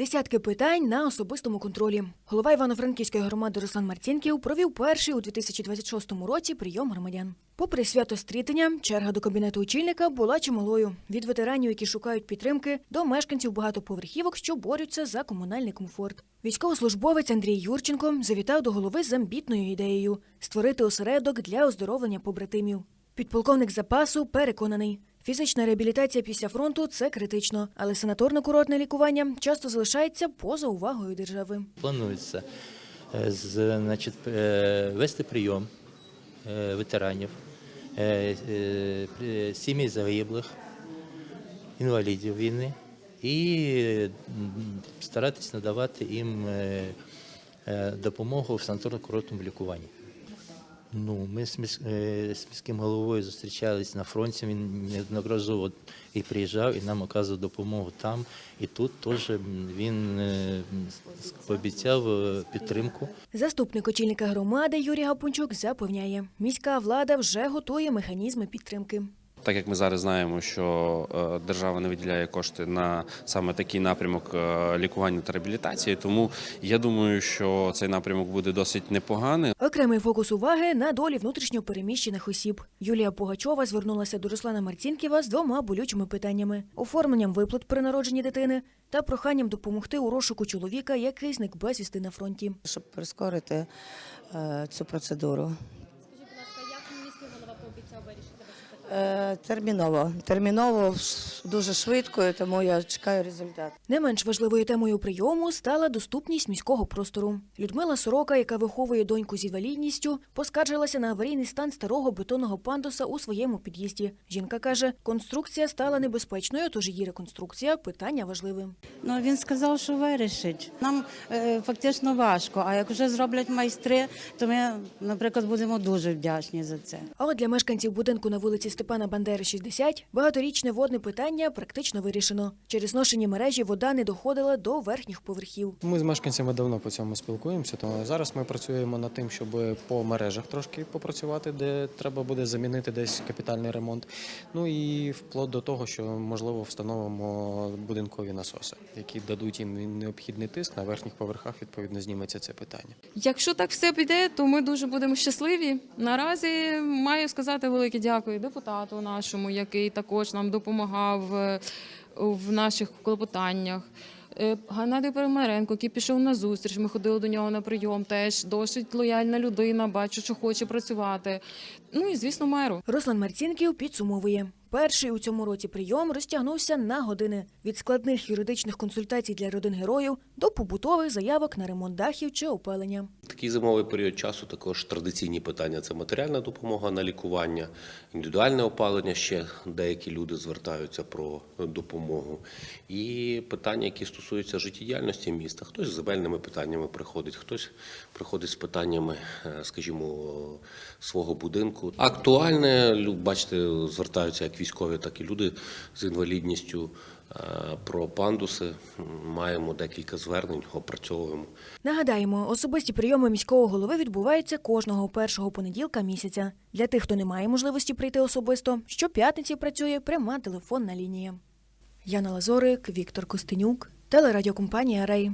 Десятки питань на особистому контролі. Голова Івано-Франківської громади Руслан Марцінків провів перший у 2026 році прийом громадян. Попри свято стрітення, черга до кабінету очільника була чималою від ветеранів, які шукають підтримки, до мешканців багатоповерхівок, що борються за комунальний комфорт. Військовослужбовець Андрій Юрченко завітав до голови з амбітною ідеєю створити осередок для оздоровлення побратимів. Підполковник запасу переконаний. Фізична реабілітація після фронту це критично, але санаторно-курортне лікування часто залишається поза увагою держави. Планується е, значить, е, вести прийом е, ветеранів, сімей загиблих, інвалідів війни і старатись надавати їм допомогу в санаторно-курортному лікуванні. Ну, ми е, з міським головою зустрічались на фронті. Він неодноразово і приїжджав, і нам оказував допомогу там. І тут теж він е, пообіцяв е, підтримку. Заступник очільника громади Юрій Гапунчук запевняє, міська влада вже готує механізми підтримки. Так як ми зараз знаємо, що е, держава не виділяє кошти на саме такий напрямок е, лікування та реабілітації, тому я думаю, що цей напрямок буде досить непоганий. Окремий фокус уваги на долі внутрішньо переміщених осіб. Юлія Пугачова звернулася до Руслана Марцінківа з двома болючими питаннями: оформленням виплат при народженні дитини та проханням допомогти у розшуку чоловіка, який зник безвісти на фронті. щоб прискорити е, цю процедуру. Скажіть, будь ласка, як міський голова пообіцяв вирішити ваше питання? Е, терміново. Терміново дуже швидко, тому я чекаю результат. Не менш важливою темою прийому стала доступність міського простору. Людмила Сорока, яка виховує доньку з інвалідністю, поскаржилася на аварійний стан старого бетонного пандуса у своєму під'їзді. Жінка каже, конструкція стала небезпечною, тож її реконструкція питання важливе. Ну він сказав, що вирішить. Нам е, фактично важко. А як вже зроблять майстри, то ми, наприклад, будемо дуже вдячні за це. А от для мешканців будинку на вулиці Степана Бандери, 60, багаторічне водне питання практично вирішено. Через ношені мережі вода не доходила до верхніх поверхів. Ми з мешканцями давно по цьому спілкуємося, тому зараз ми працюємо над тим, щоб по мережах трошки попрацювати, де треба буде замінити десь капітальний ремонт. Ну і вплоть до того, що можливо встановимо будинкові насоси, які дадуть їм необхідний тиск на верхніх поверхах. Відповідно, зніметься це питання. Якщо так все піде, то ми дуже будемо щасливі. Наразі маю сказати велике дякую депутату нашому, який також нам допомагав е, в наших клопотаннях. Е, Геннадію Перемаренко, який пішов на зустріч. Ми ходили до нього на прийом. Теж досить лояльна людина. Бачу, що хоче працювати. Ну і звісно, меру. Руслан Марцінків підсумовує. Перший у цьому році прийом розтягнувся на години від складних юридичних консультацій для родин героїв до побутових заявок на ремонт дахів чи опалення. Такий зимовий період часу також традиційні питання це матеріальна допомога на лікування, індивідуальне опалення. Ще деякі люди звертаються про допомогу. І питання, які стосуються життєдіяльності міста. Хтось з земельними питаннями приходить, хтось приходить з питаннями, е, скажімо, свого будинку. Актуальне, бачите, звертаються як військові, так і люди з інвалідністю. Е, Про пандуси маємо декілька звернень, опрацьовуємо. Нагадаємо, особисті прийоми міського голови відбуваються кожного першого понеділка місяця. Для тих, хто не має можливості прийти особисто, щоп'ятниці працює пряма телефонна лінія. Яна Лазорик, Віктор Костенюк, телерадіокомпанія Рей.